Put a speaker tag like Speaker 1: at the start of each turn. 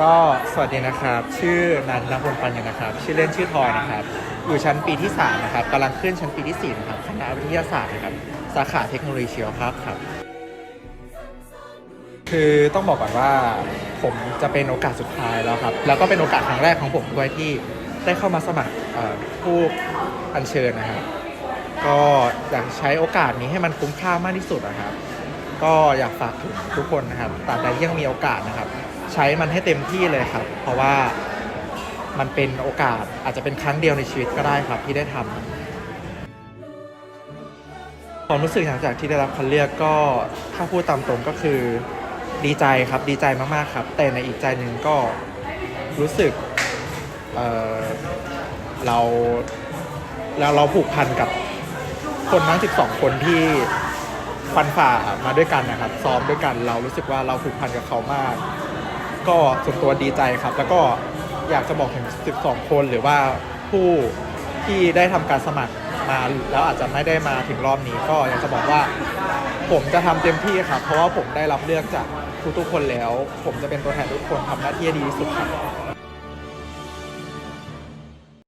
Speaker 1: ก็สวัสดีนะครับ ชื่อนันนพลปัญญานะครับ ชื่อเล่นชื่อทอยนะครับ อยู่ชั้นปีที่ 3 นะครับกำลังขึ้นชั้นปีที่ 4 นะครับ คณะวิทยาศาสตร์นะครับ สาขาเทคโนโลยีชีวภาพครับ คือต้องบอกก่อนว่าผมจะเป็นโอกาสสุดท้ายแล้วครับ แล้วก็เป็นโอกาสครั้งแรกของผมด้วยที่ได้เข้ามาสมัครเอ่อผู้อัญเชิญนะครับ ก็อยากใช้โอกาสนี้ให้มันคุ้มค่ามากที่สุดนะครับ ก็อยากฝากถึงทุกคนนะครับตราบใดที่ยังมีโอกาสนะครับ ใช้มันให้เต็มที่เลยครับ เพราะว่ามันเป็นโอกาสอาจจะเป็นครั้งเดียวในชีวิตก็ได้ครับที่ได้ทำความรู้สึกหลังจากที่ได้รับคัดเลือกก็ถ้าพูดตามตรงก็คือดีใจครับดีใจมากๆครับ แต่ในอีกใจหนึ่งก็รู้สึกเเราเราเราผูกพันกับคนทั้ง 12 คนที่ ฟันฝ่ามาด้วยกันนะครับ ซ้อมด้วยกันเรารู้สึกว่าเราผูกพันกับเขามาก ก็ส่วนตัวดีใจครับ แล้วก็อยากจะบอกถึง 12 คนหรือว่าผู้ที่ได้ทำการสมัครมาแล้วอาจจะไม่ได้มาถึงรอบนี้ ก็อยากจะบอกว่า ผมจะทำเต็มที่ครับ เพราะว่าผมได้รับเลือกจากทุกๆคนแล้ว ผมจะเป็นตัวแทนทุกคนทำหน้าที่ดีที่สุดครับ